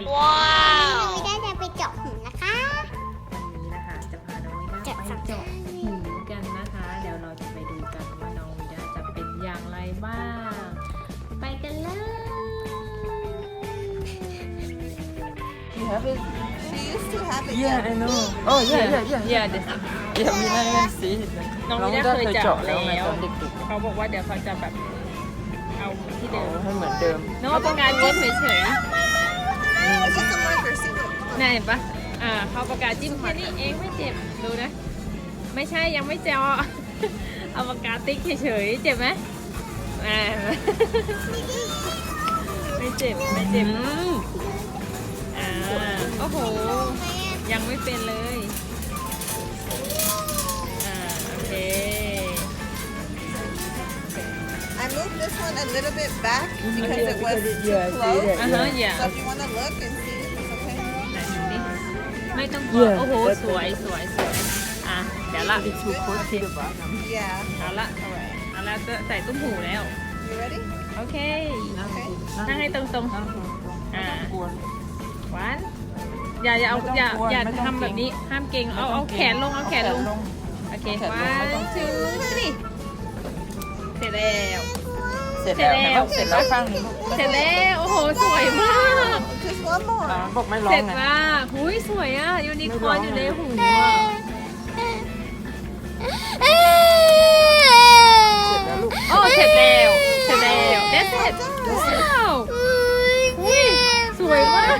ดิว้าไม่ได้จะไปเจาะหูนะคะ วันนี้นะคะจะพาน้องวิด้าเจาะไปสักเจาะหูกันนะคะ เดี๋ยวเราจะไปดูกันว่าน้องวิด้าจะเป็นอย่างไรบ้าง ไปกันเลย You have it? She used to have it. Yeah, I know. Oh, yeah, yeah, yeah. อย่าเดี๋ยว Yeah, we not even see it. น้องน้องวิวิด้าด้าเคเคยยเจาะเจาะแล้วไงแล้วตอนเด็กเขาบอกว่าเดี๋ยวเขาจะแบบเอาที่ๆเดิเอามให้เหมือนเดิมน้องเอาปากกาจิ้มเฉย It's just a marker. See what? ๆน่าเห็นปะอ่าเขาประกาศจิ้มแค่นี้เองไม่เจ็บ ดูนะ ไม่ใช่ยังไม่เจาะ เอาปากกาติ๊กเฉยๆ เจ็บไหมอ่า ไม่เจ็บ ไม่เจ็บ อ่า โอ้โห ยังไม่เป็นเลย moved this one a little bit back because it was too Yeah, I see close. that. อ่าฮะอย่า So if you want to look and see if it's okay. ไหนดูดิไม่ต้องกลัว Yeah, โอ้โห that's สวยสวยสวยอะ เดี๋ยวละ It's too close to the bottom. Yeah. เอาละเอาละจะใส่ตุ้มหูแล้ว You ready? โอเคนั่งให้ตรงๆ อ่าวันอย่าอย่าเอาอย่าอย่าทำแบบนี้ ห้ามเก่ง เอาเอาแขนลง เอาแขนลง โอเคแขนลงวันไม่ต้องชูทรีเสร็จแล้ว เสร็จแล้วเสร็จแล้วเห็นปะเสร็จแล้วข้างนี้ลูกเสร็จแล้วโอ้โหสวยมาก Just one อ่า more. บอกไม่ร้อเสร็งจไงมากหุยสวยอะยูนิคอร์นอยู่ในหูอะเสร็จแล้วลูก โอ้เสร็จแล้วเสร็จแล้ว that's it ว้าวอุ้ยสวยมาก